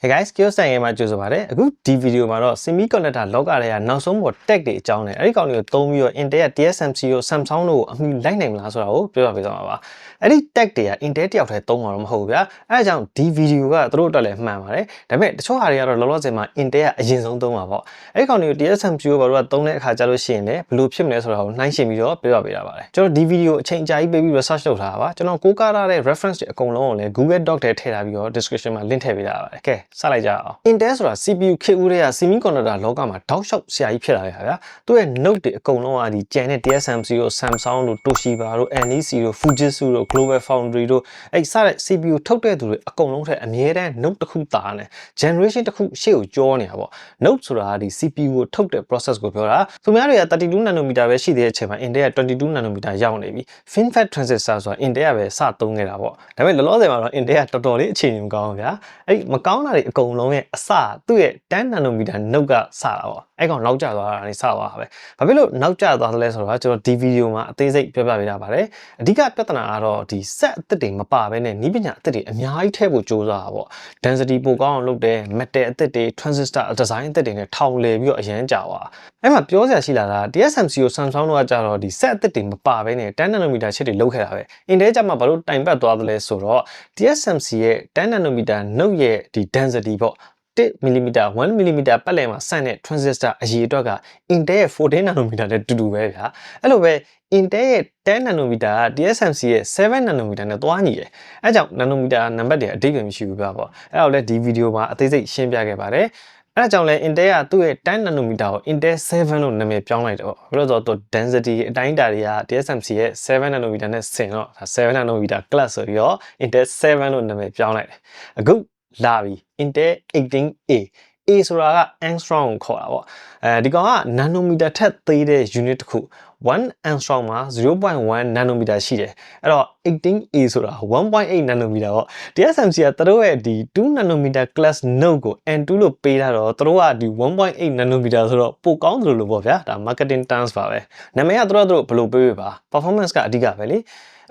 Hey guys, Skills ဆိုင်ငယ်မှာကြိုဆိုပါရစေအခုဒီဗီဒီယိုမှာတော့ semiconductor လောကတွေကနောက်ဆုံးပေါ် tech တွေအကြောင်းနဲ့အဲ့ဒီကောင်တွေကိုသုံးပြီးတော့ Intel ရဲ့ TSMC ကို Samsung တို့ကိုအမိလိုက်နိုင်မလားဆိုတာကိုပြောပြပေးသွားမှာပါအဲ့ဒီ tech တွေက Intel တယောက်တည်းသုံးမှာတော့မဟုတ်ဘူးဗျာအဲ့ဒါကြောင့်ဒီဗီဒီယိုကသူတို့အတွက်လည်းမှန်ပါတယ်ဒါပေမဲ့တချို့ဟာတွေကတော့လောလောဆယ်မှာ Intel ကအရင်ဆုံးသုံးမှာပေါ့အဲ့ဒီကောင်တွေကို TSMC ကိုဘာလို့သုံးတဲ့အခါကျလို့ရှိရင်လည်းဘယ်လိုဖြစ်မလဲဆိုတာကိုနှိုင်းယှဉ်ပြီးတော့ပြောပြပေးတာပါတယ်ကျွန်တော်ဒီဗီဒီယိုအချိန်ကြာကြီးပေးပြီး research လုပ်ထားတာပါကျွန်တော်ကိုးကားထားတဲ့ reference တွေအကုန်လုံးကိုလည်း Google Doc ထဲထည့်ထားပြီးတော့ description မှာ link ထည့်ပေးထားပါတယ်ကဲစလိုက်ကြအောင် Intel ဆိုတာ CPU ခေတ်ဦးတွေက semiconductor လောကမှာတောက်လျှောက်ဆရာကြီးဖြစ်လာခဲ့တာဗျာသူ့ရဲ့ note တွေအကုန်လုံးကဒီကျန်တဲ့ TSMC တို့ Samsung တို့ Toshiba တို့ NEC တို့ Fujitsu တို့ Global Foundry တို့အဲ့စတဲ့ CPU ထုတ်တဲ့သူတွေအကုန်လုံးထက်အမြဲတမ်း note တစ်ခုတာနေ generation တစ်ခုရှေ့ကိုကြောနေတာပေါ့ note ဆိုတာကဒီ CPU ကိုထုတ်တဲ့ process ကိုပြောတာသူများတွေက32 nanometer ပဲရှိသေးတဲ့အချိန်မှာ Intel က22 nanometer ရောက်နေပြီ FinFET transistor ဆိုတာ Intel ကပဲစသုံးခဲ့တာပေါ့ဒါပေမဲ့လောလောဆယ်မှာတော့ Intel ကတော်တော်လေးအခြေအနေမကောင်းဘူးဗျာအဲ့ဒီမကောင်းတာတွေအကုန်လုံးရဲ့အစသူ့ရဲ့10 nanometer note ကစတာပေါ့အဲ့ကောင်နောက်ကျသွားတာနေစသွားတာပဲဘာဖြစ်လို့နောက်ကျသွားသလဲဆိုတော့ကျွန်တော်ဒီဗီဒီယိုမှာအသေးစိတ်ပြောပြပေးတာပါတယ်အဓိကပြဿနာကတော့ဒီ set အသစ်တွေမပါဘဲနဲ့နီးပညာအသစ်တွေအများကြီးထည့်ဖို့ကြိုးစားတာပေါ့ density ပိုကောင်းအောင်လုပ်တယ် metal အသစ်တွေ transistor design အသစ်တွေနဲ့ထောင်လေပြီးတော့အရန်ကြာသွားအဲ့မှာပြောစရာရှိလာတာ TSMC ကို Samsung တို့ကကြတော့ဒီ set အသစ်တွေမပါဘဲနဲ့10 nanometer ချစ်တွေလုပ်ခဲ့တာပဲ Intel ကြမှာဘာလို့တိုင်ပတ်သွားသလဲဆိုတော့ TSMC ရဲ့10 nanometer note ရဲ့ဒီ density ပေါ့1 mm 1 mm ပတ်လည်မှာဆန့်တဲ့ transistor အရေအတွက်က Intel ရဲ့14 nanometer နဲ့တူတူပဲဗျာအဲ့လိုပဲ Intel ရဲ့10 nanometer က TSMC ရဲ့7 nanometer နဲ့တွားညီတယ်အဲကြောင့် nanometer နံပါတ်တွေအတိတ်ကမရှိဘူးပြပေါ့အဲ့တော့လည်းဒီဗီဒီယိုမှာအသေးစိတ်ရှင်းပြခဲ့ပါတယ်အဲဒါကြောင့်လဲ Intel ကသူ့ရဲ့10 nanometer ကို Intel 7လို့နာမည်ပြောင်းလိုက်တယ်ပေါ့ဘယ်လိုဆိုတော့ density အတိုင်းအတာတွေက TSMC ရဲ့7 nanometer နဲ့ဆင်တော့7 nanometer class ဆိုပြီးတော့ Intel 7လို့နာမည်ပြောင်းလိုက်တယ်အခု လာပြီ Intel 18A A ဆိုတာက angstrom ကိုခေါ်တာပေါ့အဲဒီကောင်က nanometer ထက်သေးတဲ့ unit တစ်ခု1 angstrom မှာ0.1 nanometer ရှိတယ်အဲ့တော့ 18A ဆိုတာ1.8 nanometer ပေါ့ TSMC ကသူတို့ရဲ့ဒီ2 nanometer class node ကို N2 လို့ပေးထားတော့သူတို့ကဒီ1.8 nanometer ဆိုတော့ပိုကောင်းတယ်လို့ပေါ့ဗျာဒါ marketing terms ပါပဲနာမည်ကသူတို့သူတို့ဘယ်လိုပေးရပါ performance ကအဓိကပဲလေ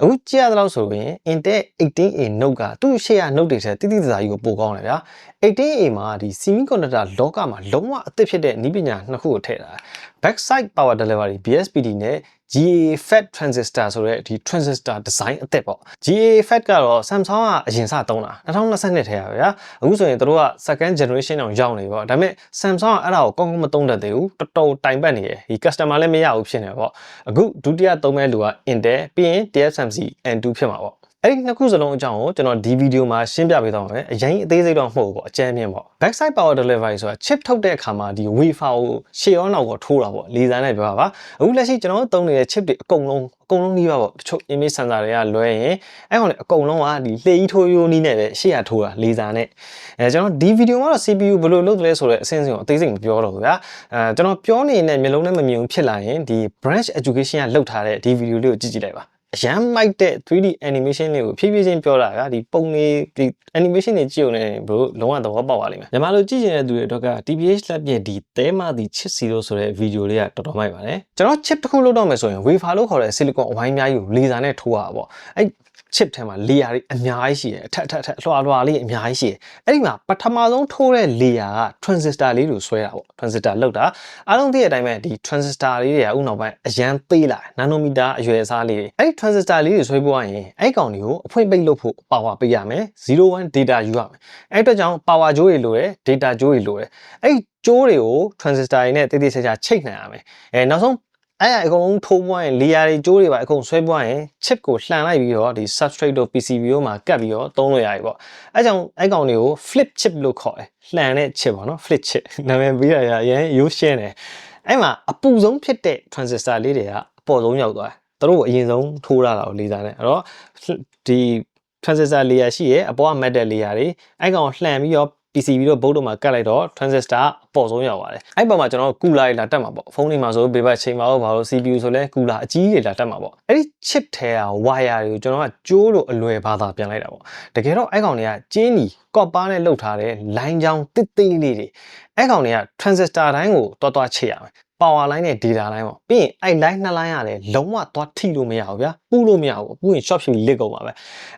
အခုကြည့်ရတော့ဆိုရင် Intel 18A Note ကသူ့ရှေ့က Note တွေထက်တိတိကျကျကြီးကိုပိုကောင်းတယ်ဗျာ 18A မှာဒီ semiconductor လောကမှာလုံးဝအသစ်ဖြစ်တဲ့နည်းပညာနှစ်ခုကိုထည့်ထားတယ် backside power delivery BSPD နဲ့ GA FET transistor ဆိုတဲ့ဒီ transistor design အသစ်ပေါ့ GA FET ကတော့ Samsung ကအရင်စသုံးတာ2022ထဲရပါဗျာအခုဆိုရင်တို့က second generation အောင်ရောက်နေပေါ့ဒါပေမဲ့ Samsung ကအဲ့ဒါကိုကောင်းကောင်းမသုံးတတ်သေးဘူးတော်တော်တိုင်ပတ်နေတယ်ဒီ customer လည်းမရဘူးဖြစ်နေပေါ့အခုဒုတိယသုံးမဲ့လူက Intel ပြီးရင် TSMC N2 ဖြစ်မှာပေါ့ အဲ့ဒီနှစ်ခုစလုံးအကြောင်းကိုကျွန်တော်ဒီဗီဒီယိုမှာရှင်းပြပေးသွားမှာပဲအရင်အသေးစိတ်တော့မဟုတ်ဘူးပေါ့အကျဉ်းမြင့်ပေါ့ backside power delivery ဆိုတာ chip ထုတ်တဲ့အခါမှာဒီ wafer ကိုရှေ့ရောနောက်ကိုထိုးတာပေါ့လေဆာနဲ့ပြောတာပါအခုလက်ရှိကျွန်တော်တို့သုံးနေတဲ့ chip တွေအကုန်လုံးအကုန်လုံးနှီးပါပေါ့တချို့ image sensor တွေကလွဲရင်အဲ့ကောင်လေအကုန်လုံးကဒီလှေကြီးထိုးရိုးနီးနဲ့ပဲရှေ့ရထိုးတာလေဆာနဲ့အဲကျွန်တော်ဒီဗီဒီယိုမှာတော့ CPU ဘယ်လိုလုပ်သလဲဆိုတဲ့အဆင့်အဆင့်ကိုအသေးစိတ်မပြောတော့ဘူးဗျာအဲကျွန်တော်ပြောနေတဲ့မျိုးလုံးနဲ့မမြင်ဘူးဖြစ်လာရင်ဒီ branch education ကလောက်ထားတဲ့ဒီဗီဒီယိုလေးကိုကြည့်ကြည့်လိုက်ပါ အရန်မိုက်တဲ့ 3D animation လေးကိုဖြည်းဖြည်းချင်းပြောတာကဒီပုံလေးဒီ animation တွေကြည့်ုံနေဘလို့လုံးဝသဘောပေါက်ပါလိမ့်မယ်ညီမတို့ကြည့်နေတဲ့သူတွေတော့က TPH Lab ရဲ့ဒီသဲမသည် chip 0ဆိုတဲ့ဗီဒီယိုလေးကတော်တော်မိုက်ပါတယ်ကျွန်တော် chip တစ်ခုလုပ်တော့မယ်ဆိုရင် wafer လို့ခေါ်တဲ့ silicon အဝိုင်းအများကြီးကိုလေဆာနဲ့ထိုးရတာပေါ့အဲ့ chip ထဲမှာ layer တွေအများကြီးရှိတယ်အထက်အထက်အထက်လွှာလွှာလေးအများကြီးရှိတယ်အဲ့ဒီမှာပထမဆုံးထိုးတဲ့ layer က transistor လေးကိုဆွဲတာပေါ့ transistor လောက်တာအားလုံးသိတဲ့အတိုင်းပဲဒီ transistor လေးတွေကဥနောက်ပိုင်းအရန်သေးလာနာနိုမီတာအရွယ်အစားလေးတွေအဲ့ဒီ transistor လေးတွေဆွဲဖို့ရရင်အဲ့ကောင်တွေကိုအဖွင့်ပိတ်လုပ်ဖို့ power ပေးရမယ်01 data ယူရမယ်အဲ့အတွက်ကြောင့် power ကြိုးတွေလိုတယ် data ကြိုးတွေလိုတယ်အဲ့ဒီကြိုးတွေကို transistor တွေနဲ့တိတိကျကျချိတ်နိုင်ရမယ်အဲနောက်ဆုံး အဲ့အကုန်လုံးထိုးပွားရင် layer တွေကြိုးတွေပါအကုန်ဆွဲပွားရင် chip ကိုလှန်လိုက်ပြီးတော့ဒီ substrate တို့ PCB တို့မှာကတ်ပြီးတော့သုံးလို့ရပြီပေါ့အဲကြောင့်အဲ့ကောင်တွေကို flip chip လို့ခေါ်တယ်လှန်တဲ့ chip ပေါ့နော် flip chip နာမည်ပေးရရအရင်ရိုးရှင်းတယ်အဲ့မှာအပူဆုံးဖြစ်တဲ့ transistor လေးတွေကအပေါ်ဆုံးရောက်သွားတယ်သူတို့အရင်ဆုံးထိုးရတာကိုလေးစားနေအဲ့တော့ဒီ transistor layer ရှိရဲ့အပေါ်က metal layer တွေအဲ့ကောင်လှန်ပြီးတော့ PCB တို့ဘုတ်တို့မှာကတ်လိုက်တော့ transistor အပေါ်ဆုံးရောက်ပါတယ်အဲ့ပေါ်မှာကျွန်တော်ကူလာတွေလာတက်မှာပေါ့ဖုန်းတွေမှာဆိုဘေးဘက်ချိန်မှာတော့ဘာလို့ CPU ဆိုလဲကူလာအကြီးတွေလာတက်မှာပေါ့အဲ့ဒီ chip ထဲက wire တွေကိုကျွန်တော်ကကျိုးလို့အလွယ်ဘာသာပြန်လိုက်တာပေါ့တကယ်တော့အဲ့ကောင်တွေကကျင်းနီကော့ပါနဲ့လှုပ်ထားတဲ့ line ချောင်းတစ်သေးလေးတွေအဲ့ကောင်တွေက transistor တိုင်းကိုတွားတွားချိတ်ရမယ် power line နဲ့ data line ပေါ့ပြီးရင်အဲ့ line နှစ် line ကလည်းလုံးဝသွားထိလို့မရဘူးဗျာပူလို့မရဘူးပူရင် short ဖြစ်ပြီးလစ်ကုန်ပါပဲ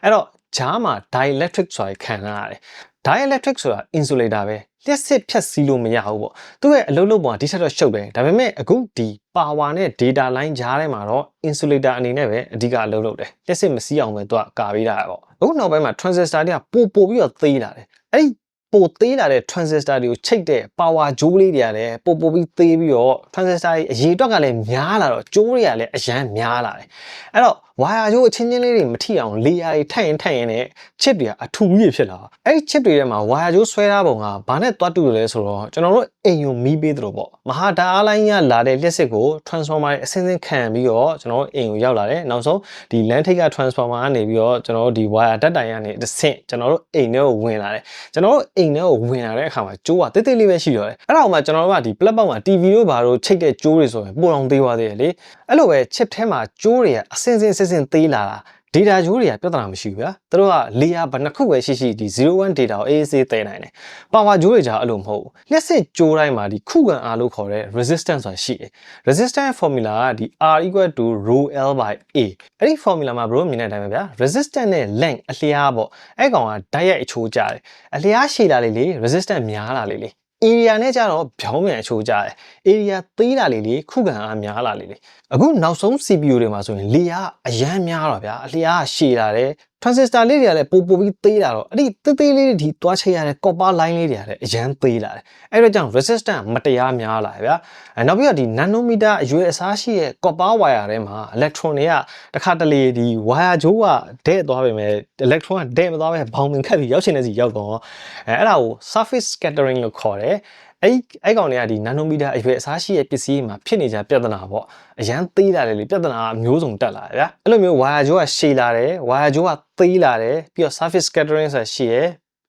အဲ့တော့ ဂျားမှာ dielectric ဆိုတာခံရရတယ် dielectric ဆိုတာ insulator ပဲလျှက်စစ်ဖြတ်စည်းလို့မရဘူးပေါ့သူ့ရဲ့အလုပ်လုပ်ပုံကဒီထက်တော့ရှုပ်တယ်ဒါပေမဲ့အခုဒီ power နဲ့ data line ကြားထဲမှာတော့ insulator အနေနဲ့ပဲအဓိကအလုပ်လုပ်တယ်လျှက်စစ်မစည်းအောင်ပဲသူကကာပေးတာပေါ့အခုနောက်ပိုင်းမှာ transistor တွေကပို့ပို့ပြီးတော့သေးလာတယ်အဲ့ဒီပိုသေးလာတဲ့ transistor တွေကိုချိတ်တဲ့ power ဂျိုးလေးတွေကလည်းပိုပိုပြီးသေးပြီးတော့ transistor ရဲ့အရေးအတွက်ကလည်းများလာတော့ဂျိုးတွေကလည်းအရန်များလာတယ်အဲ့တော့ ဝါယာဂျိုးအချင်းချင်းလေးတွေမထိအောင်လေယာတွေထိုက်ရင်ထိုက်ရင်နဲ့ chip တွေကအထူကြီးဖြစ်လာတာအဲ့ဒီ chip တွေထဲမှာဝါယာဂျိုးဆွဲထားပုံကဘာနဲ့တွားတူတယ်လဲဆိုတော့ကျွန်တော်တို့အိမ်ယုံမီးပေးသလိုပေါ့မဟာဓာတ်အားလိုင်းကလာတဲ့လျှက်စစ်ကို transformer ရဲ့အစင်းစင်းခံပြီးတော့ကျွန်တော်တို့အိမ်ကိုရောက်လာတယ်နောက်ဆုံးဒီ LAN ထိပ်က transformer ကနေပြီးတော့ကျွန်တော်တို့ဒီ wire ဓာတ်တိုင်ကနေတစ်ဆင့်ကျွန်တော်တို့အိမ်ထဲကိုဝင်လာတယ်ကျွန်တော်တို့အိမ်ထဲကိုဝင်လာတဲ့အခါမှာကျိုးကတိတ်တိတ်လေးပဲရှိတော့တယ်အဲ့ဒါမှကျွန်တော်တို့ကဒီ plug ပေါက်မှာ TV တို့ဘာတို့ချိတ်တဲ့ကျိုးတွေဆိုရင်ပိုအောင်သေးသွားသေးတယ်လေအဲ့လိုပဲ chip ထဲမှာကျိုးတွေကအစင်းစင်းစစ်စင်းသေးလာတာ data ဂျိုးတွေကပြဿနာမရှိဘူးဗျာသူတို့က layer ဘယ်နှခုပဲရှိရှိဒီ01 data ကို AAC တည်နိုင်တယ် power ဂျိုးတွေကြာအဲ့လိုမဟုတ်ဘူးလျှက်စစ်ဂျိုးတိုင်းမှာဒီခုခံအားလို့ခေါ်တဲ့ resistance ဆိုတာရှိတယ် resistance formula ကဒီ R equal to rho L by A အဲ့ဒီ formula မှာဘရိုမြင်တဲ့အတိုင်းပဲဗျာ resistance နဲ့ length အလျားပေါ့အဲ့ကောင်ကဓာတ်ရိုက်အချိုးကြတယ်အလျားရှည်လာလေလေ resistance များလာလေလေ area နဲ့ကြတော့ဗျောင်းမြန်အချိုးကြတယ် area သေးလာလေလေခုခံအားများလာလေလေအခုနောက်ဆုံး CPU တွေမှာဆိုရင်လေအားအရန်များတော့ဗျာအလျားရှည်လာတယ် transistor လေးတွေကလည်းပိုပိုပြီးသေးလာတော့အဲ့ဒီသေးသေးလေးတွေဒီတွားချိတ်ရတဲ့ copper line လေးတွေကလည်းအရန်သေးလာတယ်အဲ့တော့ကြောင့် resistance မတရားများလာတယ်ဗျာအဲနောက်ပြီးတော့ဒီ nanometer အရွယ်အစားရှိတဲ့ copper wire ထဲမှာ electron တွေကတခါတလေဒီ wire ဂျိုးကတဲ့သွားပေမဲ့ electron ကတဲ့မသွားပဲဘောင်ပင်ခတ်ပြီးရောက်ချင်တဲ့စီရောက်တော့အဲအဲ့ဒါကို surface scattering လို့ခေါ်တယ် အဲ့အဲ့ကောင်တွေကဒီနာနိုမီတာအရွယ်အစားရှိတဲ့ပစ္စည်းမှာဖြစ်နေကြပြဿနာပေါ့အရန်သေးလာတယ်လေပြဿနာအမျိုးစုံတက်လာတယ်ဗျာအဲ့လိုမျိုးဝါယာဂျိုးကရှည်လာတယ်ဝါယာဂျိုးကသေးလာတယ်ပြီးတော့ surface scattering ဆိုတာရှိရယ်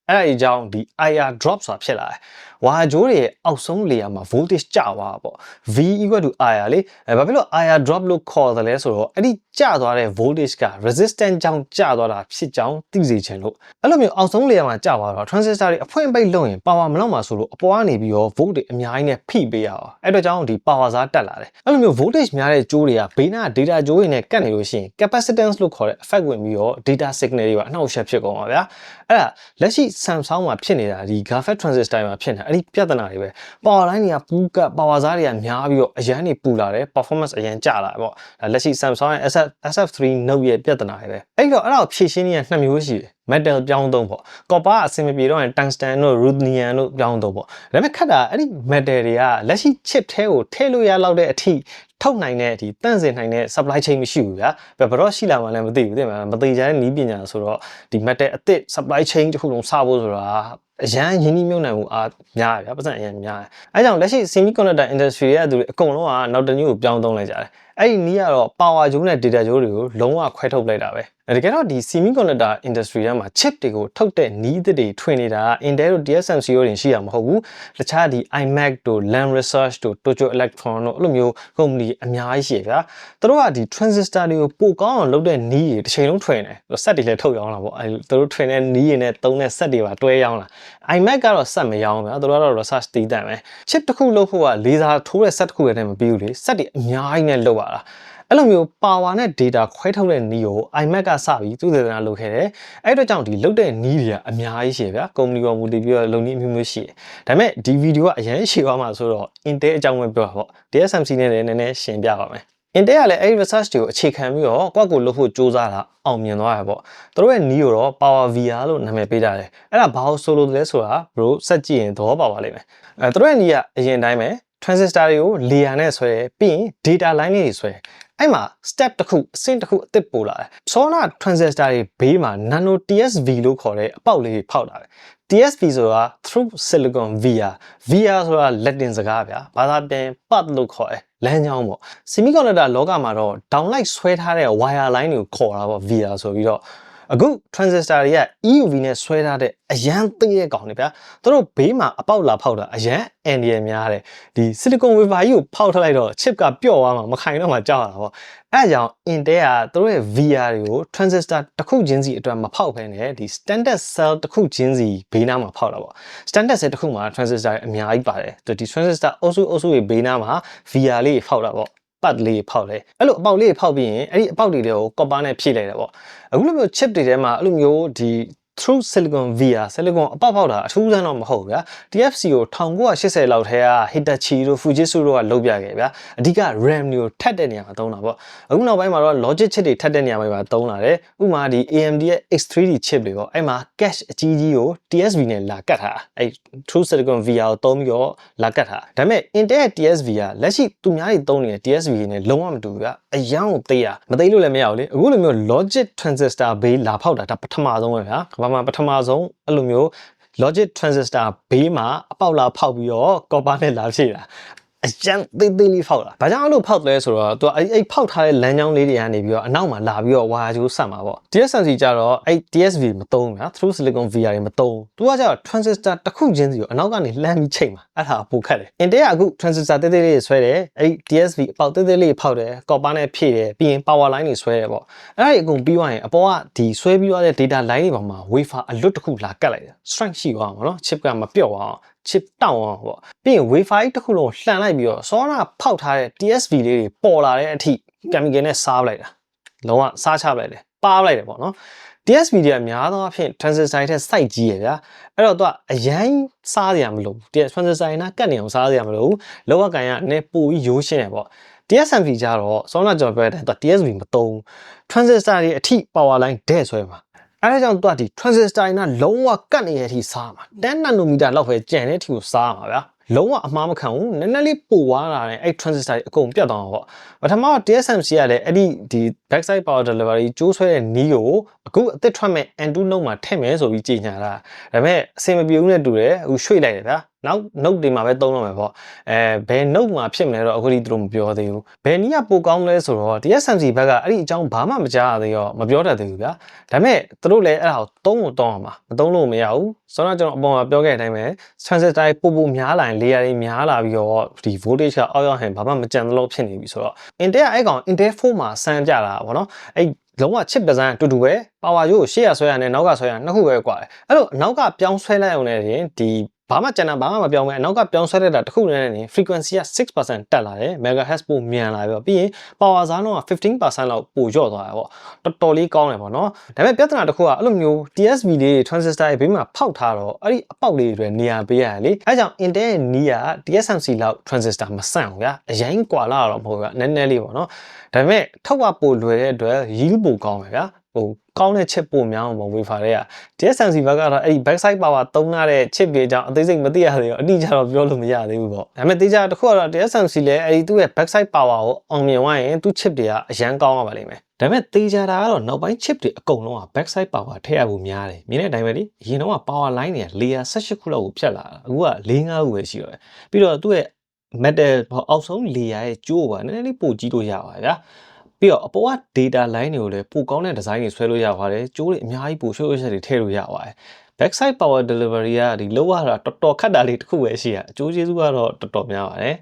အဲ့ဒါအကြောင်းဒီ IR drop ဆိုတာဖြစ်လာတယ် ဝါဂျိုးတွေရဲ့အောက်ဆုံး layer မှာ voltage ကျသွားတာပေါ့ V equal to IR လေအဲဘာဖြစ်လို့ IR drop လို့ခေါ်တယ်လဲဆိုတော့အဲ့ဒီကျသွားတဲ့ voltage က resistance ကြောင့်ကျသွားတာဖြစ်ကြောင်းသိစေချင်လို့အဲ့လိုမျိုးအောက်ဆုံး layer မှာကျသွားတော့ transistor တွေအဖွင့်ပိတ်လုပ်ရင် power မလောက်မှာဆိုလို့အပေါ်ကနေပြီးတော့ voltage အများကြီးနဲ့ဖိပေးရအောင်အဲ့တော့ကြောင့်ဒီ power စားတက်လာတယ်အဲ့လိုမျိုး voltage များတဲ့ကြိုးတွေကဘေးနား data ကြိုးတွေနဲ့ကတ်နေလို့ရှိရင် capacitance လို့ခေါ်တဲ့ effect ဝင်ပြီးတော့ data signal တွေပါအနှောက်အယှက်ဖြစ်ကုန်ပါဗျာအဲ့ဒါလက်ရှိ Samsung မှာဖြစ်နေတာဒီ GAFET transistor မှာဖြစ်နေတာအဲ့ဒီပြဿနာတွေပဲ power line တွေကပူးကတ် power စားတွေကများပြီးတော့အရန်နေပူလာတယ် performance အရန်ကျလာတယ်ပေါ့ဒါလက်ရှိ Samsung ရဲ့ SF SF3 Note ရဲ့ပြဿနာတွေပဲအဲ့တော့အဲ့ဒါကိုဖြည့်ရှင်းနေရနှစ်မျိုးရှိတယ် metal ပြောင်းသုံးပေါ့ copper အဆင်မပြေတော့ရင် tungsten တို့ ruthenium တို့ပြောင်းသုံးပေါ့ဒါပေမဲ့ခက်တာအဲ့ဒီ metal တွေကလက်ရှိ chip ထဲကိုထည့်လို့ရလောက်တဲ့အထိထုတ်နိုင်တဲ့ဒီတန့်စင်နိုင်တဲ့ supply chain မရှိဘူးဗျာဘယ်တော့ရှိလာမှလည်းမသိဘူးသိမှာမသိကြတဲ့နည်းပညာဆိုတော့ဒီ metal အသစ် supply chain တစ်ခုလုံးစဖို့ဆိုတာအရန်ရင်းနှီးမြှုပ်နှံမှုအားများတယ်ဗျာပတ်စံအရန်များတယ်အဲကြောင့်လက်ရှိ semiconductor industry ရဲ့သူတွေအကုန်လုံးကနောက်တစ်မျိုးကိုပြောင်းသုံးလိုက်ကြတယ်အဲ့ဒီနီးကတော့ power ဂျိုးနဲ့ data ဂျိုးတွေကိုလုံးဝခွဲထုတ်လိုက်တာပဲ တကယ်တော့ဒီ semiconductor industry ထဲမှာ chip တွေကိုထုတ်တဲ့နီးသစ်တွေထွင်နေတာ Intel တို့ TSMC တို့တွေရှိရမှာမဟုတ်ဘူးတခြားဒီ iMac တို့ Lam Research တို့ Tokyo Electron တို့အဲ့လိုမျိုး company အများကြီးရှိရဗျာသူတို့ကဒီ transistor တွေကိုပိုကောင်းအောင်လုပ်တဲ့နီးတွေတစ်ချိန်လုံးထွင်တယ်စက်တွေလည်းထုတ်ရောင်းလာပေါ့အဲသူတို့ထွင်တဲ့နီးတွေနဲ့သုံးတဲ့စက်တွေပါတွဲရောင်းလာ iMac ကတော့စက်မရောင်းဗျာသူတို့ကတော့ research တည်တတ်မယ် chip တစ်ခုလုပ်ဖို့ကလေဆာထိုးတဲ့စက်တစ်ခုလည်းမပြီးဘူးလေစက်တွေအများကြီးနဲ့လုပ်ရတာ အဲ့လိုမျိုး power နဲ့ data ခွဲထုတ်တဲ့နည်းကို iMac ကစပြီးသူသေသနာလုပ်ခဲ့တယ်။အဲ့အတွက်ကြောင့်ဒီလုတ်တဲ့နည်းတွေကအများကြီးရှိရဗျာ။ကုမ္ပဏီပေါ်မူတည်ပြီးတော့လုံနည်းမျိုးမျိုးရှိတယ်။ဒါပေမဲ့ဒီဗီဒီယိုကအရင်ရှေ့သွားမှာဆိုတော့ Intel အကြောင်းပဲပြောတာပေါ့။ TSMC နဲ့လည်းနည်းနည်းရှင်းပြပါမယ်။ Intel ကလည်းအဲ့ဒီ research တွေကိုအခြေခံပြီးတော့ကွက်ကိုလုပ်ဖို့စူးစမ်းတာအောင်မြင်သွားရပေါ့။သူတို့ရဲ့နီးကိုတော့ Power VR လို့နာမည်ပေးကြတယ်။အဲ့ဒါဘာလို့ဆိုလို့လဲဆိုတာဘရိုစက်ကြည့်ရင်သဘောပေါက်ပါလိမ့်မယ်။အဲသူတို့ရဲ့နီးကအရင်တိုင်းပဲ transistor တွေကို layer နဲ့ဆွဲပြီးရင် data line လေးတွေဆွဲ အဲ့မှာ step တစ်ခုအဆင့်တစ်ခုအသစ်ပို့လာတယ်။ solar transistor တွေဘေးမှာ nano TSV လို့ခေါ်တဲ့အပေါက်လေးတွေဖောက်လာတယ်။ TSV ဆိုတာ through silicon via via ဆိုတာ Latin စကားဗျာဘာသာပြန် path လို့ခေါ်တယ်လမ်းကြောင်းပေါ့ semiconductor လောကမှာတော့ downlight ဆွဲထားတဲ့ wire line တွေကိုခေါ်တာပေါ့ via ဆိုပြီးတော့ အခု transistor တွေက EUV နဲ့ဆွဲထားတဲ့အရန်သေးတဲ့ကောင်တွေဗျာသူတို့ဘေးမှာအပေါက်လာဖောက်တာအရန်အန်ဒီရများတယ်ဒီ silicon wafer ကြီးကိုဖောက်ထလိုက်တော့ chip ကပျော့သွားမှာမခိုင်တော့မှကြောက်ရတာပေါ့အဲအကြောင်း Intel ကသူတို့ရဲ့ VR တွေကို transistor တစ်ခုချင်းစီအတွက်မဖောက်ဘဲနဲ့ဒီ standard cell တစ်ခုချင်းစီဘေးနားမှာဖောက်တာပေါ့ standard cell တစ်ခုမှာ transistor အများကြီးပါတယ်ဒီ transistor အုပ်စုအုပ်စုရဲ့ဘေးနားမှာ VR လေးဖောက်တာပေါ့ ပတ်လေးဖောက်တယ်အဲ့လိုအပေါက်လေးဖောက်ပြီးရင်အဲ့ဒီအပေါက်တွေတွေကို copper နဲ့ဖြည့်လိုက်တယ်ပေါ့အခုလိုမျိုး chip တွေထဲမှာအဲ့လိုမျိုးဒီ through silicon via silicon အပေါက်ဖောက်တာအထူးဆန်းတော့မဟုတ်ဗျာ TFC ကို1980လောက်ထဲက Hitachi တို့ Fujitsu တို့ကလုပ်ပြခဲ့ဗျာအဓိက RAM တွေကိုထပ်တဲ့နေရာမှာသုံးတာပေါ့အခုနောက်ပိုင်းမှာတော့ logic chip တွေထပ်တဲ့နေရာမှာသုံးလာတယ်ဥပမာဒီ AMD ရဲ့ X3D chip တွေပေါ့အဲ့မှာ cache အကြီးကြီးကို TSV နဲ့လာကတ်ထားအဲ့ through silicon via ကိုသုံးပြီးတော့လာကတ်ထားဒါပေမဲ့ Intel ရဲ့ TSV ကလက်ရှိသူများတွေသုံးနေတဲ့ TSV နဲ့လုံးဝမတူဘူးဗျာအယောင်ကိုသိရမသိလို့လည်းမရဘူးလေအခုလိုမျိုး logic transistor ဘေးလာဖောက်တာဒါပထမဆုံးပဲဗျာကမ္ဘာမှာပထမဆုံးအဲ့လိုမျိုး logic transistor ဘေးမှာအပေါက်လာဖောက်ပြီးတော့ copper နဲ့လာဖြည့်တာ အကျန်းသေးသေးလေးဖောက်တာ။ဘာကြောင့်အဲ့လိုဖောက်လဲဆိုတော့သူကအဲ့အဲ့ဖောက်ထားတဲ့လမ်းကြောင်းလေးတွေကနေပြီးတော့အနောက်မှာလာပြီးတော့ဝါဂျိုးဆက်မှာပေါ့။ TSMC ကြတော့အဲ့ TSV မသုံးဘူးညာ through silicon via တွေမသုံးဘူး။သူကကြတော့ transistor တစ်ခုချင်းစီကိုအနောက်ကနေလှမ်းပြီးချိန်မှာအဲ့ဒါပိုခက်တယ်။ Intel ကအခု transistor သေးသေးလေးတွေဆွဲတယ်။အဲ့ TSV အပေါက်သေးသေးလေးဖောက်တယ်။ copper နဲ့ဖြည့်တယ်ပြီးရင် power line တွေဆွဲတယ်ပေါ့။အဲ့ဒါတွေအကုန်ပြီးသွားရင်အပေါ်ကဒီဆွဲပြီးသွားတဲ့ data line တွေပေါ်မှာ wafer အလွတ်တစ်ခုလာကတ်လိုက်တယ်။ strength ရှိသွားမှာနော် chip ကမပြော့အောင် chip တောင်းအောင်ပေါ့ပြီးရင် wafer ကြီးတစ်ခုလုံးလှန်လိုက်ပြီးတော့စောနာဖောက်ထားတဲ့ TSV လေးတွေပေါ်လာတဲ့အထိ chemical နဲ့စားပလိုက်တာလုံးဝစားချပလိုက်တယ်ပါပလိုက်တယ်ပေါ့နော် TSV တွေကများသောအားဖြင့် transistor ထက် size ကြီးရယ်ဗျာအဲ့တော့သူကအရင်စားရမလို့ transistor နာကတ်နေအောင်စားရမလို့လောကကန်ကနည်းပိုပြီးရိုးရှင်းရပေါ့ TSMC ကြတော့စောနာကျွန်တော်ပြောတဲ့သူ TSV မသုံး transistor တွေအထိ power line တဲ့ဆွဲမှာ အဲဒါကြောင့်သူကဒီ transistor နဲ့လုံးဝကတ်နေတဲ့အထိစားမှာ10 nanometer လောက်ပဲကျန်တဲ့အထိကိုစားမှာဗျာလုံးဝအမှားမခံဘူးနည်းနည်းလေးပိုသွားတာနဲ့အဲ့ transistor တွေအကုန်ပြတ်သွားမှာပေါ့ပထမတော့ TSMC ကလည်းအဲ့ဒီဒီ backside power delivery ကျိုးဆွဲတဲ့နီးကိုအခုအသစ်ထွက်မဲ့ N2 note မှာထည့်မယ်ဆိုပြီးကြေညာတာဒါပေမဲ့အဆင်မပြေဘူးနဲ့တူတယ်အခုရွှေ့လိုက်တယ်ဗျာ နောက် note တွေမှာပဲသုံးတော့မယ်ပေါ့အဲဘယ် note မှာဖြစ်မလဲတော့အခုထိသူတို့မပြောသေးဘူးဘယ်နည်းကပိုကောင်းလဲဆိုတော့ TSMC ဘက်ကအဲ့ဒီအကြောင်းဘာမှမကြားရသေးရောမပြောတတ်သေးဘူးဗျာဒါပေမဲ့သူတို့လည်းအဲ့ဒါကိုသုံးဖို့တောင်းအောင်ပါမသုံးလို့မရဘူးဆိုတော့ကျွန်တော်အပေါ်မှာပြောခဲ့တဲ့အတိုင်းပဲ transistor ပို့ပို့များလာရင် layer တွေများလာပြီးတော့ဒီ voltage ကအောက်ရောက်ရင်ဘာမှမကြံသလိုဖြစ်နေပြီဆိုတော့ Intel ကအဲ့ကောင် Intel 4မှာစမ်းပြတာပေါ့နော်အဲ့လုံးဝ chip design အတူတူပဲ power ရိုးကိုရှေ့ရဆွဲရနဲ့နောက်ကဆွဲရနှစ်ခုပဲကွာတယ်အဲ့လိုနောက်ကပြောင်းဆွဲလိုက်အောင်လည်းဒီ ဘာမှကျန်တာဘာမှမပြောင်းဘူးအနောက်ကပြောင်းဆွဲလိုက်တာတစ်ခုနဲ့နေ frequency က6%တက်လာတယ် megahertz ပိုမြန်လာပြီးတော့ပြီးရင် power ဇာတ်နှုန်းက15%လောက်ပိုလျော့သွားတယ်ပေါ့တော်တော်လေးကောင်းတယ်ပေါ့နော်ဒါပေမဲ့ပြဿနာတစ်ခုကအဲ့လိုမျိုး TSV လေး transistor တွေဘေးမှာဖောက်ထားတော့အဲ့ဒီအပေါက်လေးတွေနေရာပေးရတယ်လေအဲကြောင့် Intel ရဲ့နီးက TSMC လောက် transistor မဆန့်ဘူးဗျာအရင်ကွာလာတော့မဟုတ်ဘူးဗျာနည်းနည်းလေးပေါ့နော်ဒါပေမဲ့ထောက်ကပိုလွယ်တဲ့အတွက် yield ပိုကောင်းတယ်ဗျာ ဟိုကောင်းတဲ့ chip ပိုများအောင်မဝေဖာတဲ့က TSMC ဘက်ကတော့အဲ့ဒီ backside power သုံးရတဲ့ chip တွေကြောင့်အသေးစိတ်မသိရသေးဘူးအတိအကျတော့ပြောလို့မရသေးဘူးပေါ့ဒါပေမဲ့တေးကြတစ်ခုကတော့ TSMC လည်းအဲ့ဒီသူ့ရဲ့ backside power ကိုအောင်မြင်သွားရင်သူ့ chip တွေကအရန်ကောင်းရပါလိမ့်မယ်ဒါပေမဲ့တေးကြတာကတော့နောက်ပိုင်း chip တွေအကုန်လုံးက backside power ထည့်ရဖို့များတယ်မြင်တဲ့အတိုင်းပဲလေအရင်တော့ power line တွေက layer 18ခုလောက်ကိုဖြတ်လာတာအခုက4 5ခုပဲရှိတော့တယ်ပြီးတော့သူ့ရဲ့ metal အောက်ဆုံး layer ရဲ့ကျိုးကနည်းနည်းလေးပိုကြီးလို့ရပါဗျာ ပြီးတော့အပေါ်က data line တွေကိုလည်းပိုကောင်းတဲ့ design တွေဆွဲလို့ရပါတယ်ကျိုးတွေအများကြီးပိုရှိုးရချက်တွေထည့်လို့ရပါတယ် backside power delivery ကဒီလောက်ရတာတော်တော်ခက်တာလေးတစ်ခုပဲရှိရအကျိုးကျေးဇူးကတော့တော်တော်များပါတယ်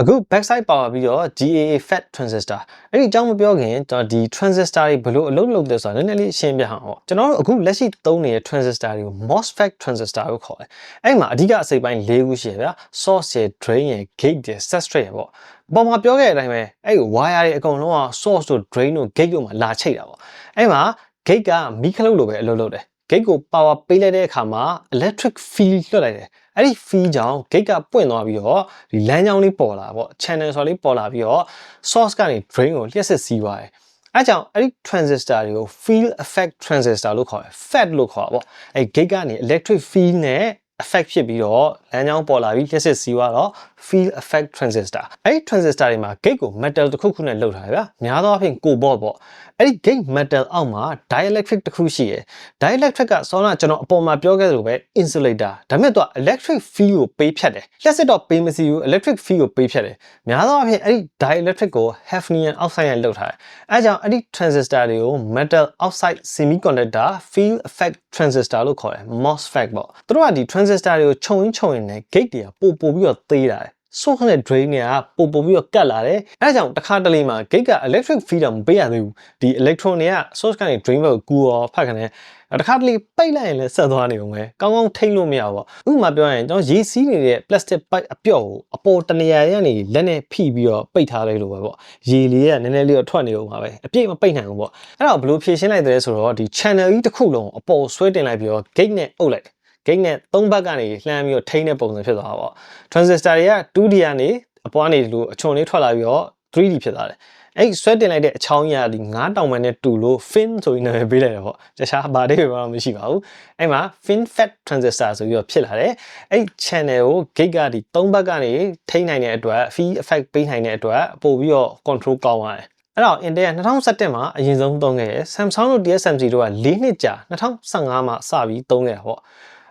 အခု backside power ပြီးတော့ GAA FET transistor အဲ့ဒီအကြောင်းမပြောခင်ကျွန်တော်ဒီ transistor တွေဘယ်လိုအလုပ်လုပ်လဲဆိုတာနည်းနည်းလေးရှင်းပြအောင်ပေါ့ကျွန်တော်တို့အခုလက်ရှိသုံးနေတဲ့ transistor တွေကို MOSFET transistor ကိုခေါ်တယ်အဲ့မှာအဓိကအစိပ်ပိုင်း၄ခုရှိရဗျာ source ရယ် drain ရယ် gate ရယ် substrate ရယ်ပေါ့ ပေါ်မှာပြောခဲ့တဲ့အတိုင်းပဲအဲ့ wire တွေအကုန်လုံးက source တို့ drain တို့ gate တို့မှာလာချိတ်တာပေါ့အဲ့မှာ gate ကမီးခလုတ်လိုပဲအလုပ်လုပ်တယ် gate ကို power ပေးလိုက်တဲ့အခါမှာ electric field လွှတ်လိုက်တယ်အဲ့ဒီ field ကြောင့် gate ကပွင့်သွားပြီးတော့ဒီလမ်းကြောင်းလေးပေါ်လာပေါ့ channel ဆိုလေးပေါ်လာပြီးတော့ source ကနေ drain ကိုလျှက်စစ်စီးသွားတယ်အဲကြောင့်အဲ့ဒီ transistor တွေကို field effect transistor လို့ခေါ်တယ် FET လို့ခေါ်တာပေါ့အဲ့ gate ကနေ electric field နဲ့ effect ဖြစ်ပြီးတော့လမ်းကြောင်းပေါ်လာပြီးလျှက်စစ်စီးသွားတော့ field effect transistor အဲ့ဒီ transistor တွေမှာ gate ကို metal တစ်ခုခုနဲ့လုပ်ထားတယ်ဗျာများသောအားဖြင့်ကိုဘော့ပေါ့အဲ့ဒီ gate metal အောက်မှာ dielectric တစ်ခုရှိရယ် dielectric ကဆောနာကျွန်တော်အပေါ်မှာပြောခဲ့သလိုပဲ insulator ဒါပေမဲ့သူက electric field ကိုပေးဖြတ်တယ်လျှက်စစ်တော့ပေးမစီဘူး electric field ကိုပေးဖြတ်တယ်များသောအားဖြင့်အဲ့ဒီ dielectric ကို hafnium oxide နဲ့လုပ်ထားတယ်အဲကြောင့်အဲ့ဒီ transistor တွေကို metal oxide semiconductor field effect transistor လို့ခေါ်တယ် MOSFET ပေါ့သူတို့ကဒီ transistor တွေကိုခြုံရင်းခြုံရင်းနဲ့ gate တွေကပို့ပို့ပြီးတော့သေးတာတယ် source နဲ့ drain တွေကပို့ပို့ပြီးတော့ကတ်လာတယ်အဲဒါကြောင့်တစ်ခါတလေမှာ gate က electric feed တော့မပေးရသေးဘူးဒီ electron တွေက source ကနေ drain ဘက်ကိုကူရောဖတ်ခနဲ့တခါတလေပိတ်လိုက်ရင်လည်းဆက်သွားနေုံပဲကောင်းကောင်းထိမ့်လို့မရဘူးပေါ့ဥပမာပြောရင်ကျွန်တော်ရေစီးနေတဲ့ plastic pipe အပြော့ကိုအပေါ်တနေရာရနေလက်နဲ့ဖိပြီးတော့ပိတ်ထားလိုက်လို့ပဲပေါ့ရေလေးကနည်းနည်းလေးတော့ထွက်နေဦးမှာပဲအပြည့်မပိတ်နိုင်ဘူးပေါ့အဲ့တော့ဘယ်လိုဖြေရှင်းလိုက်တယ်ဆိုတော့ဒီ channel ကြီးတစ်ခုလုံးအပေါ်ဆွဲတင်လိုက်ပြီးတော့ gate နဲ့အုပ်လိုက် gate နဲ့သုံးဘက်ကနေလှမ်းပြီးတော့ထိန်းတဲ့ပုံစံဖြစ်သွားတာပေါ့ transistor တွေက 2D ကနေအပေါ်ကနေဒီလိုအချွန်လေးထွက်လာပြီးတော့ 3D ဖြစ်သွားတယ်အဲ့ဆွဲတင်လိုက်တဲ့အချောင်းကြီးကဒီ9တောင်မှနဲ့တူလို့ fin ဆိုပြီးနာမည်ပေးလိုက်တယ်ပေါ့တခြားဘာတွေပဲတော့မရှိပါဘူးအဲ့မှာ fin fat transistor ဆိုပြီးတော့ဖြစ်လာတယ်အဲ့ channel ကို gate ကဒီ3ဘက်ကနေထိန်းနိုင်တဲ့အတွက် feed effect ပေးနိုင်တဲ့အတွက်ပို့ပြီးတော့ control ကောင်းသွားတယ်အဲ့တော့ Intel က2017မှာအရင်ဆုံးသုံးခဲ့ရယ် Samsung တို့ TSMC တို့က၄နှစ်ကြာ2015မှာစပြီးသုံးခဲ့တာပေါ့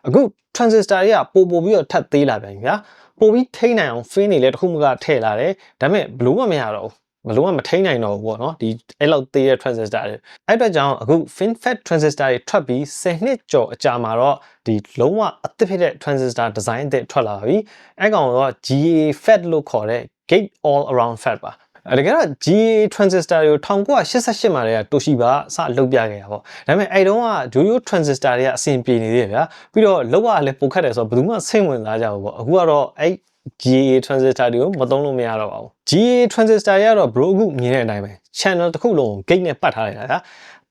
အခု transistor တွေကပို့ပို့ပြီးတော့ထပ်သေးလာပြန်ပြီဗျာပို့ပြီးထိန်းနိုင်အောင် fin တွေလည်းတစ်ခုမှကထည့်လာတယ်ဒါပေမဲ့ဘလို့မှမရတော့ဘူးဘလုံးဝမထိန်းနိုင်တော့ဘူးပေါ့နော်ဒီအဲ့လောက်သေးတဲ့ transistor တွေအဲ့အတွက်ကြောင့်အခု FinFET transistor တွေထွက်ပြီး10နှစ်ကျော်အကြာမှာတော့ဒီလုံးဝအသစ်ဖြစ်တဲ့ transistor design အသစ်ထွက်လာပြီအဲ့ကောင်တော့ GA FET လို့ခေါ်တဲ့ gate all around FET ပါအဲ တကယ်တော့ GA transistor တွေကို1988မှာတည်းကတိုရှိပါစလုပ်ပြခဲ့တာပေါ့ဒါပေမဲ့အဲ့တုန်းက Joyo transistor တွေကအဆင်ပြေနေသေးတယ်ဗျာပြီးတော့လောက်ရလည်းပိုခက်တယ်ဆိုတော့ဘယ်သူမှစိတ်ဝင်စားကြဘူးပေါ့အခုကတော့အဲ့ GA transistor တွေကိုမသုံးလို့မရတော့ပါဘူး GA transistor ရတော့ bro အခုမြင်တဲ့အတိုင်းပဲ channel တစ်ခုလုံးကို gate နဲ့ပတ်ထားလိုက်တာဗျာ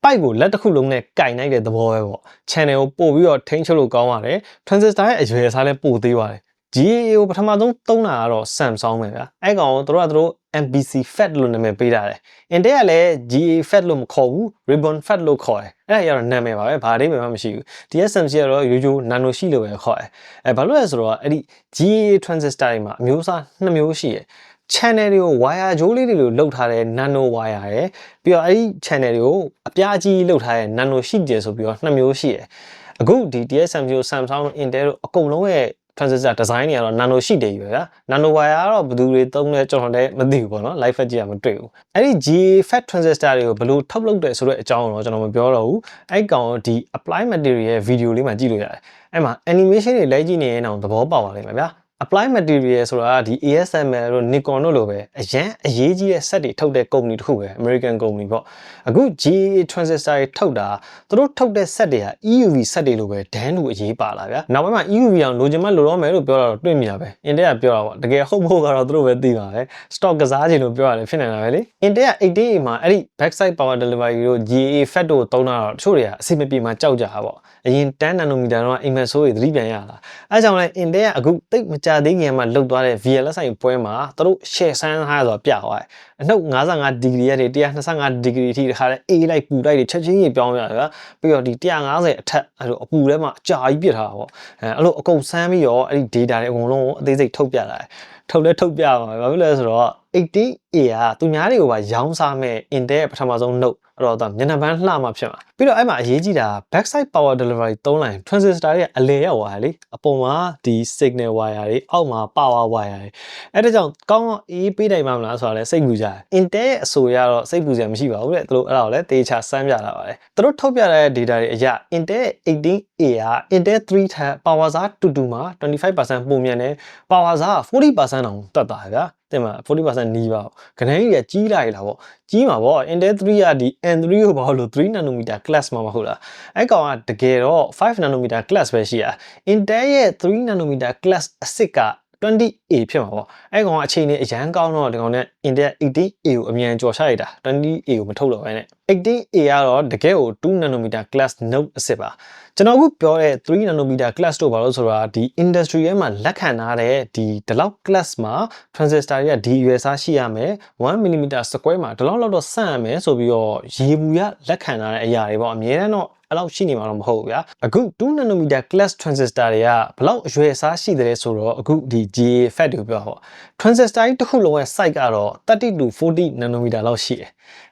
ပိုက်ကိုလက်တစ်ခုလုံးနဲ့ကင်လိုက်တဲ့သဘောပဲပေါ့ channel ကိုပို့ပြီးတော့ထိန်းချုပ်လို့ကောင်းပါတယ် transistor ရဲ့အရွယ်အစားလည်းပိုသေးပါတယ် GA ကိုပထမဆုံးသုံးတာကတော့ Samsung ပဲဗျာအဲ့ကောင်ကိုတို့ကတို့ MBC FAT လို့နာမည်ပေးထားတယ်။ Intel ကလည်း GA FAT လို့မခေါ်ဘူး Ribbon FAT လို့ခေါ်တယ်။အဲ့ဒါရတော့နာမည်ပါပဲ။ဘာအဓိပ္ပာယ်မှမရှိဘူး။ TSMC ကတော့ရိုးရိုး nano ရှိလို့ပဲခေါ်တယ်။အဲဘာလို့လဲဆိုတော့အဲ့ဒီ GA transistor တွေမှာအမျိုးအစားနှစ်မျိုးရှိတယ်။ channel တွေကို wire ကြိုးလေးတွေလိုလောက်ထားတဲ့ nano wire ရယ်ပြီးတော့အဲ့ဒီ channel တွေကိုအပြားကြီးလောက်ထားတဲ့ nano ရှိတယ်ဆိုပြီးတော့နှစ်မျိုးရှိတယ်။အခုဒီ TSMC ကို Samsung တို့ Intel တို့အကုန်လုံးရဲ့ transistor design တွေကတော့ nano sheet တွေကြီးပဲဗျာ nano wire ကတော့ဘယ်သူတွေသုံးလဲကျွန်တော်လည်းမသိဘူးပေါ့နော် live fat ကြည့်ရမတွေ့ဘူးအဲ့ဒီ GA fat transistor တွေကိုဘယ်လိုထုတ်လုပ်တယ်ဆိုတဲ့အကြောင်းတော့ကျွန်တော်မပြောတော့ဘူးအဲ့ကောင်ဒီ apply material ရဲ့ video လေးမှာကြည့်လို့ရတယ်အဲ့မှာ animation တွေလိုက်ကြည့်နေရင်တော့သဘောပေါက်ပါလိမ့်မယ်ဗျာ apply material ဆိုတာဒီ ASML တို့ Nikon တို့လိုပဲအရန်အရေးကြီးတဲ့ set တွေထုတ်တဲ့ကုမ္ပဏီတစ်ခုပဲ American ကုမ္ပဏီပေါ့အခု GA transistor တွေထုတ်တာသူတို့ထုတ်တဲ့ set တွေက EUV set တွေလိုပဲဒန်းလူအရေးပါလာဗျာနောက်ပိုင်းမှာ EUV အောင်လိုချင်မှလိုတော့မယ်လို့ပြောတာတော့တွေ့မိတာပဲ Intel ကပြောတာပေါ့တကယ်ဟုတ်ဖို့ကတော့သူတို့ပဲသိပါပဲ stock ကစားချင်လို့ပြောရတယ်ဖြစ်နေတာပဲလေ Intel က 8A မှာအဲ့ဒီ backside power delivery တို့ GA FAT တို့သုံးတာတော့တချို့တွေကအစီမပြေမှာကြောက်ကြတာပေါ့အရင်10 nanometer တော့အိမ်မက်ဆိုးတွေသတိပြန်ရတာအဲကြောင့်လဲ Intel ကအခုတိတ်မကြသေးခင်မှာလုတ်သွားတဲ့ VLSI ပွဲမှာသူတို့ share ဆန်းထားဆိုတော့ပြသွားတယ်အနှုတ်55ဒီဂရီကနေ125ဒီဂရီအထိတခါလဲအေးလိုက်ပူလိုက်တွေချက်ချင်းကြီးပြောင်းရတယ်ဗျာပြီးတော့ဒီ150အထက်အဲ့လိုအပူထဲမှာအကြာကြီးပြစ်ထားတာပေါ့အဲအဲ့လိုအကုန်ဆန်းပြီးတော့အဲ့ဒီ data တွေအကုန်လုံးကိုအသေးစိတ်ထုတ်ပြလာတယ်ထုတ်လဲထုတ်ပြပါဘာဖြစ်လဲဆိုတော့ 80A ကသူများတွေကိုပါရောင်းစားမဲ့ Intel ရဲ့ပထမဆုံး note အဲ့တော့ဒါမျက်နှာပန်းလှမှဖြစ်မှာပြီးတော့အဲ့မှာအရေးကြီးတာ backside power delivery သုံးလိုက် transistor တွေကအလဲရောက်သွားတယ်လေအပေါ်မှာဒီ signal wire တွေအောက်မှာ power wire တွေအဲ့ဒါကြောင့်ကောင်းအေးပေးနိုင်မှာမလားဆိုတာလဲစိတ်ပူကြတယ် Intel ရဲ့အဆိုရတော့စိတ်ပူစရာမရှိပါဘူးတဲ့သူတို့အဲ့ဒါကိုလည်းတေချာစမ်းပြလာပါတယ်သူတို့ထုတ်ပြတဲ့ data တွေအရ Intel 18A က Intel 3ထက် power စားတူတူမှာ25%ပုံမြန်တယ် power စား40%တောင်တက်တာဗျာ တင်မှာ40%နီးပါခဏကြီးကကြီးလာရလားပေါ့ကြီးမှာပေါ့ Intel 3ကဒီ N3 ကိုဘာလို့3 nanometer class မှာမဟုတ်လားအဲ့ကောင်ကတကယ်တော့5 nanometer class ပဲရှိရ Intel ရဲ့3 nanometer class အစ်စ်က 20A ဖြစ်မှာပေါ့အဲ့ကောင်ကအချိန်နဲ့အရန်ကောင်းတော့ဒီကောင်နဲ့ Intel 18A ကိုအမြန်ကျော်ချလိုက်တာ 20A ကိုမထုတ်တော့ဘဲနဲ့ 18A ကတော့တကယ်ကို2 nanometer class node အစ်စ်ပါကျွန်တော်အခုပြောတဲ့3 nanometer class တို့ဘာလို့ဆိုတာဒီ industry ရဲ့မှာလက်ခံထားတဲ့ဒီဒီလောက် class မှာ transistor တွေကဒီရွယ်စားရှိရမယ်1 mm square မှာဒီလောက်လောက်တော့ဆန့်ရမယ်ဆိုပြီးတော့ရေဘူးရလက်ခံထားတဲ့အရာတွေပေါ့အများတန်းတော့ အဲ့လောက်ရှိနေမှာတော့မဟုတ်ဘူးဗျာအခု2 nanometer class transistor တွေကဘလောက်အရွယ်အစားရှိတယ်ဆိုတော့အခုဒီ GA FAT ကိုပြောဟော transistor ကြီးတစ်ခုလုံးရဲ့ size ကတော့30 to 40 nanometer လောက်ရှိတယ်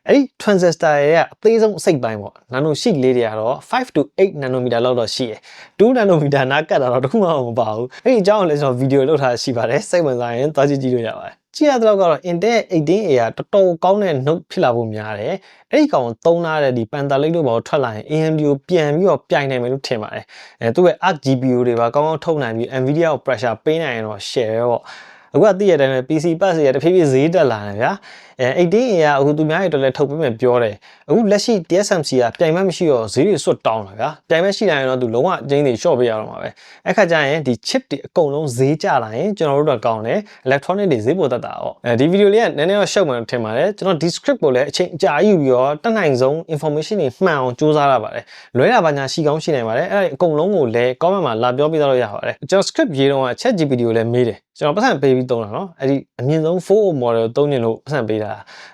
အဲ့ဒီ transistor ရဲ့အသေးဆုံးအစိတ်ပိုင်းပေါ့ nano sheet လေးတွေကတော့5 to 8 nanometer လောက်တော့ရှိတယ်2 nanometer နားကတ်တာတော့တခုမှမပါဘူးအဲ့ဒီအကြောင်းကိုလည်းကျွန်တော်ဗီဒီယိုလုပ်ထားရှိပါတယ်စိတ်ဝင်စားရင်သွားကြည့်ကြည့်လို့ရပါတယ် ကြည့်ရတဲ့ကတော့ Intel 18A ကတော်တော်ကောင်းတဲ့ note ဖြစ်လာဖို့များတယ်။အဲ့ဒီကောင်သုံးလာတဲ့ဒီ Panther Lake တို့ဘာလို့ထွက်လာရင် AMD ကိုပြန်ပြီးတော့ပြိုင်နိုင်မယ်လို့ထင်ပါတယ်။အဲသူ့ရဲ့ Arc GPU တွေပါကောင်းကောင်းထုတ်နိုင်ပြီး Nvidia ကို pressure ပေးနိုင်ရင်တော့ share ပေါ့ အခုကသိရတဲ့အတိုင်းပဲ PC pass တွေတဖြည်းဖြည်းဈေးတက်လာတယ်ဗျာအဲ18ရအခုသူများတွေတော့လည်းထုတ်ပေးမယ်ပြောတယ်အခုလက်ရှိ TSMC ကပြိုင်မမရှိတော့ဈေးတွေစွတ်တောင်းလာဗျာပြိုင်မရှိတိုင်းတော့သူလုံးဝအကျင်းတွေ short ပေးရတော့မှာပဲအဲ့ခါကျရင်ဒီ chip တွေအကုန်လုံးဈေးကျလာရင်ကျွန်တော်တို့တော့ကောင်းတယ် electronic တွေဈေးပိုတက်တာပေါ့အဲဒီ video လေးကနည်းနည်းတော့ရှုပ်မှန်းထင်ပါတယ်ကျွန်တော်ဒီ script ကိုလည်းအချိန်အကြာကြီးယူပြီးတော့တက်နိုင်ဆုံး information တွေမှန်အောင်စူးစမ်းရပါတယ်လွဲတာပါညာရှိကောင်းရှိနိုင်ပါတယ်အဲ့ဒါအကုန်လုံးကိုလည်း comment မှာလာပြောပြတော့ရပါတယ်ကျွန်တော် script ရေးတော့ chat GPT ကိုလည်းမေးတယ်ကျွန်တော်ပတ်စံပေးပြီးသုံးတာနော်အဲ့ဒီအမြင့်ဆုံး 4O model သုံးနေလို့ပတ်စံပေးတာ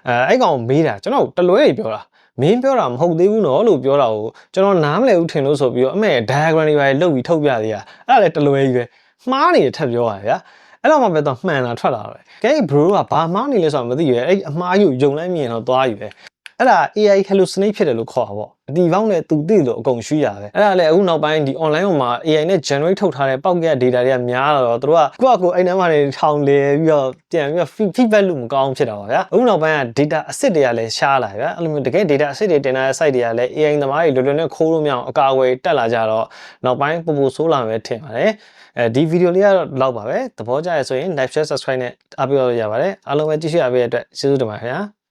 အဲအဲ့ကောင်မေးတာကျွန်တော်တလွဲကြီးပြောတာမင်းပြောတာမဟုတ်သေးဘူးနော်လို့ပြောတာကိုကျွန်တော်နားမလည်ဘူးထင်လို့ဆိုပြီးတော့အမေ diagram တွေပါလုပ်ပြီးထုတ်ပြသေးတာအဲ့ဒါလည်းတလွဲကြီးပဲမှားနေတယ်ထပ်ပြောတာဗျာအဲ့တော့မှပဲတော့မှန်တာထွက်လာတယ်။ကဲ bro ကဘာမှားနေလဲဆိုတာမသိရဲ။အဲ့အမှားယူယုံလိုက်မြင်တော့သွားယူပဲ အဲ့ဒါ AI hallucinate ဖြစ်တယ်လို့ခေါ်တာပေါ့အတီပေါင်းနဲ့သူသိလို့အကုန်ရှိရပဲအဲ့ဒါလည်းအခုနောက်ပိုင်းဒီ online ပေါ်မှာ AI နဲ့ generate ထုတ်ထားတဲ့ပေါက်ကရ data တွေကများလာတော့သူတို့ကကိုယ့်အကိုအဲ့နမ်းမှာနေထောင်လေပြီးတော့ပြန်ပြီးတော့ feedback လို့မကောင်းဖြစ်တာပါဗျာအခုနောက်ပိုင်းက data အစ်စ်တွေကလည်းရှားလာဗျာအဲ့လိုမျိုးတကယ် data အစ်စ်တွေတင်ထားတဲ့ site တွေကလည်း AI သမားတွေလွယ်လွယ်နဲ့ခိုးလို့မရအောင်အကာအကွယ်တက်လာကြတော့နောက်ပိုင်းပိုပိုဆိုးလာမယ်ထင်ပါတယ်အဲဒီဗီဒီယိုလေးကတော့လောက်ပါပဲသဘောကျရဆိုရင် like share subscribe နဲ့အားပေးလို့ရပါတယ်အားလုံးပဲကြည့်ရှုအားပေးတဲ့အတွက်ကျေးဇူးတင်ပါတယ်ခင်ဗျာ